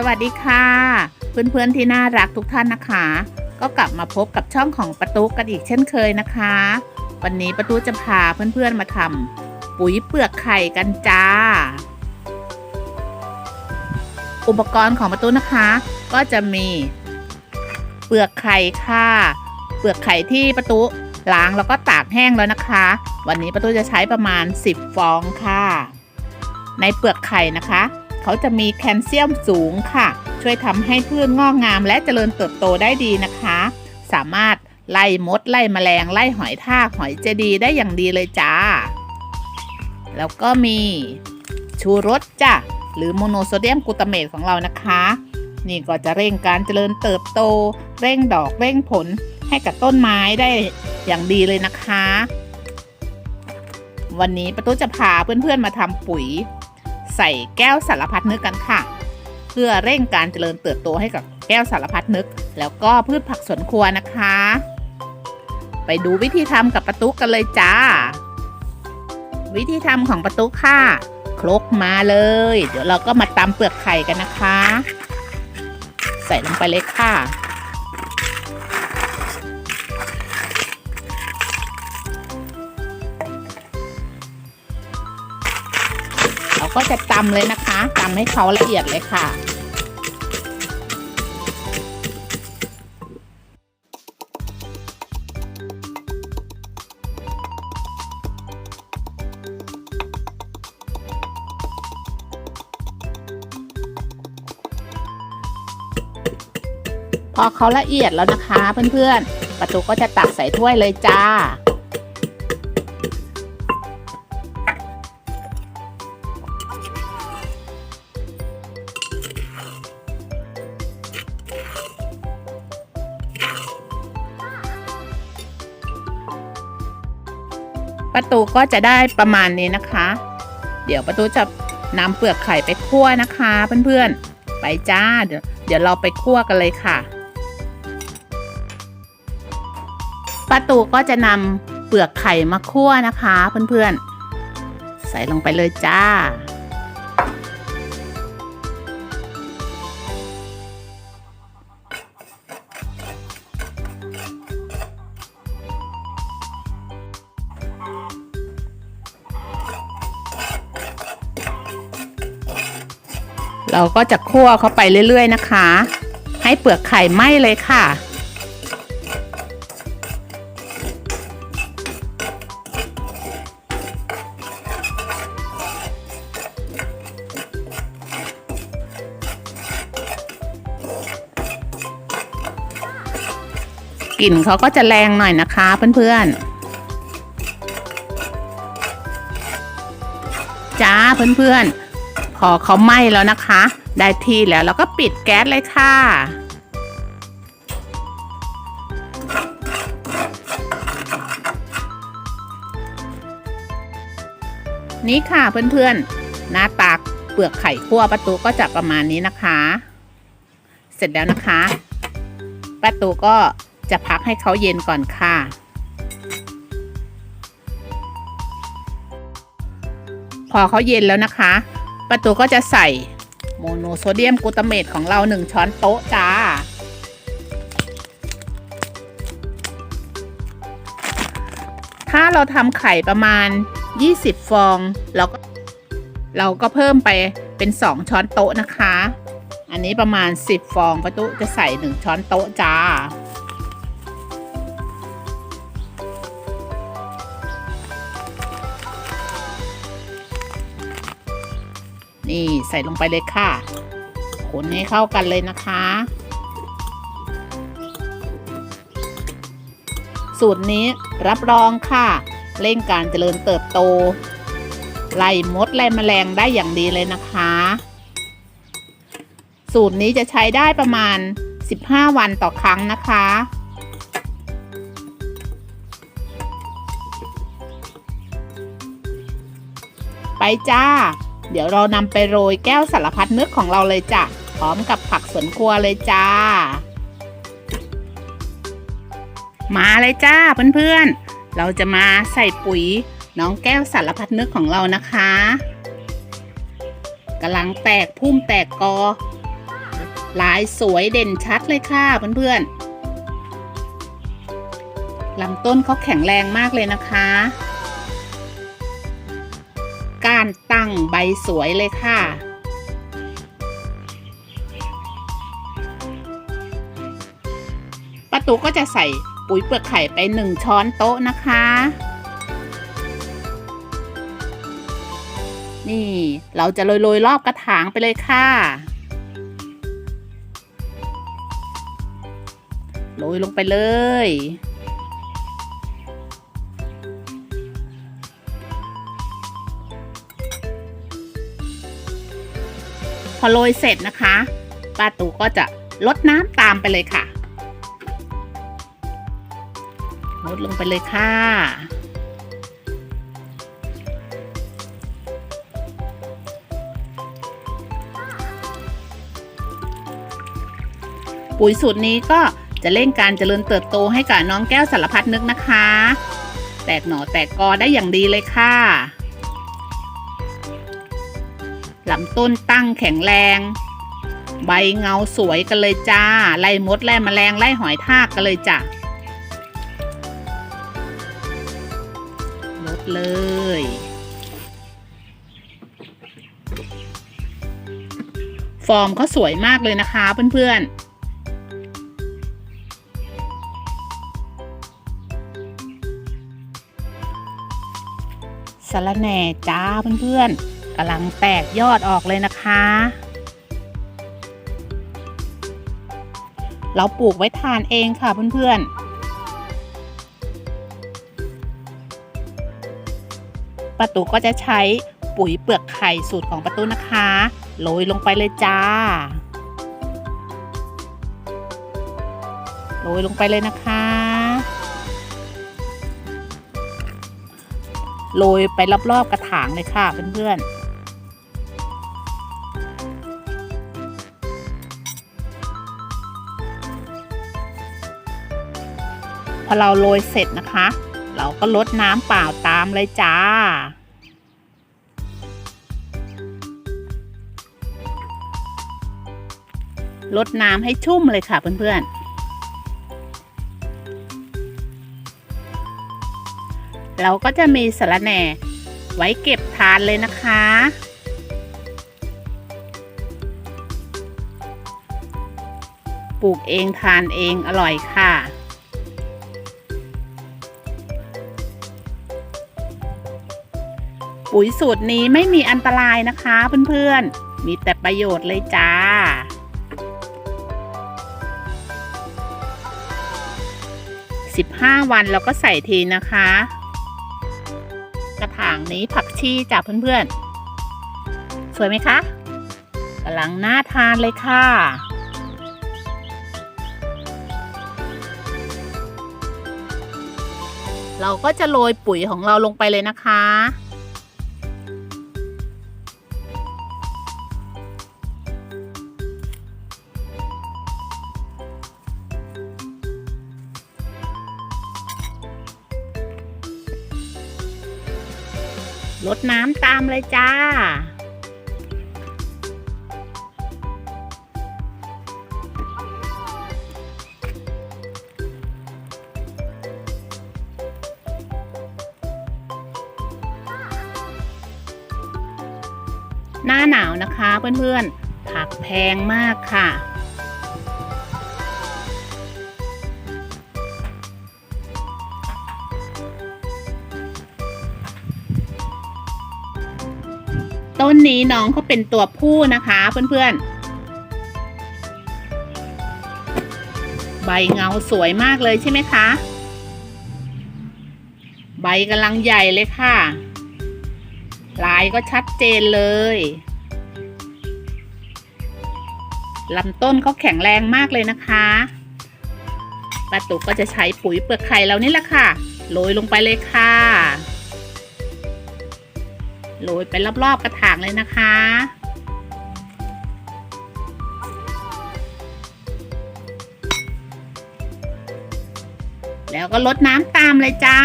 สวัสดีค่ะ เพื่อนๆที่น่ารักทุกท่านนะคะ ก็กลับมาพบกับช่องของประตูกันอีกเช่นเคยนะคะ วันนี้ประตูจะพาเพื่อนๆมาทำปุ๋ยเปลือกไข่กันจ้า อุปกรณ์ของประตูนะคะ ก็จะมี เปลือกไข่ค่ะ เปลือกไข่ที่ประตูล้างแล้วก็ตากแห้งแล้วนะคะ วันนี้ประตูจะใช้ประมาณ 10 ฟองค่ะ ในเปลือกไข่นะคะ เขาจะมีแคลเซียมสูงค่ะ ช่วยทำให้พืชงอกงามและเจริญเติบโตได้ดีนะคะ สามารถไล่มดไล่แมลงไล่หอยทากหอยเจดีได้อย่างดีเลยจ้า แล้วก็มีชูรสจ้ะหรือโมโนโซเดียมกลูตาเมตของเรานะคะ นี่ก็จะเร่งการเจริญเติบโต เร่งดอกเร่งผลให้กับต้นไม้ได้อย่างดีเลยนะคะ วันนี้ประตูจะพาเพื่อนๆมาทำปุ๋ย ใส่แก้วสารพัดนึกกันค่ะ เพื่อเร่งการเจริญเติบโตให้กับแก้วสารพัดนึก แล้วก็พืชผักสวนครัวนะคะ ไปดูวิธีทำกับประตุกกันเลยจ้า วิธีทำของประตุกค่ะครกมาเลย เดี๋ยวเราก็มาตำเปลือกไข่กันนะคะ ใส่ลงไปเลยค่ะ ก็จะตำเลยนะคะตำให้เขาละเอียดเลยค่ะ พอเขาละเอียดแล้วนะคะเพื่อนๆประตูก็จะตักใส่ถ้วยเลยจ้า ประตูก็จะได้ประมาณนี้นะคะ เดี๋ยวประตูจะนำเปลือกไข่ไปคั่วนะคะเพื่อนๆ ไปจ้า เดี๋ยวเดี๋ยวเราไปคั่วกันเลยค่ะประตูก็จะนำเปลือกไข่มาคั่วนะคะ เพื่อนๆ ใส่ลงไปเลยจ้า เราก็จะคั่วเข้าไปเรื่อย ๆ นะคะ ให้เปลือกไข่ไหม้เลยค่ะ กลิ่นเขาก็จะแรงหน่อยนะคะเพื่อนๆจ้าเพื่อนๆ พอเขาไหม้แล้วนะคะ ได้ที่แล้วเราก็ปิดแก๊สเลยค่ะ นี่ค่ะเพื่อนๆ หน้าตาเปลือกไข่คั่วประตูก็จะประมาณนี้นะคะ เสร็จแล้วนะคะประตูก็จะพักให้เขาเย็นก่อนค่ะพอเขาเย็นแล้วนะคะ ประตูก็จะใส่โมโนโซเดียมกลูตาเมตของเรา 1 ช้อนโต๊ะจ้า ถ้าเราทำไข่ประมาณ 20 ฟอง เราก็เราก็เพิ่มไปเป็น 2 ช้อนโต๊ะนะคะ อันนี้ประมาณ 10 ฟองประตูจะใส่ 1 ช้อนโต๊ะจ้า นี่ใส่ลงไปเลยค่ะ คนให้เข้ากันเลยนะคะ สูตรนี้รับรองค่ะ เร่งการเจริญเติบโต ไล่มดไล่แมลงได้อย่างดีเลยนะคะ สูตรนี้จะใช้ได้ประมาณ 15 วันต่อครั้งนะคะไปจ้า เดี๋ยวเรานำไปโรยแก้วสารพัดนึกของเราเลยจ้ะ พร้อมกับผักสวนครัวเลยจ้า มาเลยจ้าเพื่อนๆ เราจะมาใส่ปุ๋ยน้องแก้วสารพัดนึกของเรานะคะกำลังแตกพุ่มแตกกอ ลายสวยเด่นชัดเลยค่ะเพื่อนๆลำต้นเขาแข็งแรงมากเลยนะคะ ตั้งใบสวยเลยค่ะ ประตูก็จะใส่ปุ๋ยเปลือกไข่ไปหนึ่งช้อนโต๊ะนะคะ นี่เราจะโรยๆรอบกระถางไปเลยค่ะโรยลงไปเลย พอโรยเสร็จนะคะป้าตูก็จะลดน้ำตามไปเลยค่ะลดลงไปเลยค่ะ ปุ๋ยสูตรนี้ก็จะเร่งการเจริญเติบโตให้กับน้องแก้วสารพัดนึกนะคะ แตกหน่อแตกกอได้อย่างดีเลยค่ะ ต้นตั้งแข็งแรง ใบเงาสวยกันเลยจ้า ไล่มดไล่แมลงไล่หอยทากกันเลยจ้ะลดเลย ฟอร์มเขาสวยมากเลยนะคะเพื่อนๆสะรแหน่จ้าเพื่อนๆ กำลังแตกยอดออกเลยนะคะ เราปลูกไว้ทานเองค่ะเพื่อนๆประตูก็จะใช้ปุ๋ยเปลือกไข่สูตรของประตูนะคะโรยลงไปเลยจ้าโรยลงไปเลยนะคะโรยไปรอบๆกระถางเลยค่ะเพื่อนๆ พอเราโรยเสร็จนะคะ เราก็ลดน้ำเปล่าตามเลยจ้า ลดน้ำให้ชุ่มเลยค่ะเพื่อนๆ เราก็จะมีสระแหน่ไว้เก็บทานเลยนะคะปลูกเองทานเองอร่อยค่ะ ปุ๋ยสูตรนี้ไม่มีอันตรายนะคะเพื่อนๆ มีแต่ประโยชน์เลยจ้า15วันเราก็ใส่ทีนะคะ กระถางนี้ผักชีจากเพื่อนๆ สวยไหมคะกำลังน่าทานเลยค่ะเราก็จะโรยปุ๋ยของเราลงไปเลยนะคะ ลดน้ำตามเลยจ้า หน้าหนาวนะคะเพื่อนๆ ผักแพงมากค่ะ ต้นนี้น้องเขาเป็นตัวผู้นะคะเพื่อนๆ ใบเงาสวยมากเลยใช่ไหมคะ ใบกำลังใหญ่เลยค่ะ ลายก็ชัดเจนเลยลำต้นเขาแข็งแรงมากเลยนะคะป้าตุกก็จะใช้ปุ๋ยเปลือกไข่เรานี่แหละค่ะ โรยลงไปเลยค่ะ โรยไปรอบๆกระถางเลยนะคะ แล้วก็ลดน้ำตามเลยจ้า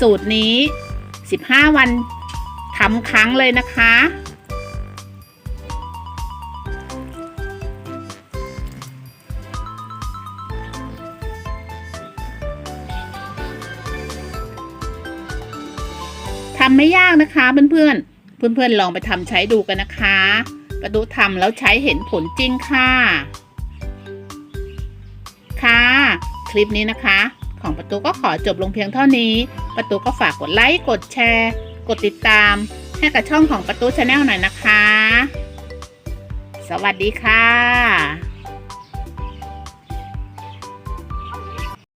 สูตรนี้ 15 วันทำครั้งเลยนะคะากนะคะเพื่อนๆ เพื่อนๆลองไปทำใช้ดูกันนะคะประตูทำแล้วใช้เห็นผลจริงค่ะ ค่ะ คลิปนี้นะคะ ของประตูก็ขอจบลงเพียงเท่านี้ ประตูก็ฝากกดไลค์ กดแชร์ กดติดตาม ให้กับช่องของประตูชาแนลหน่อยนะคะ สวัสดีค่ะ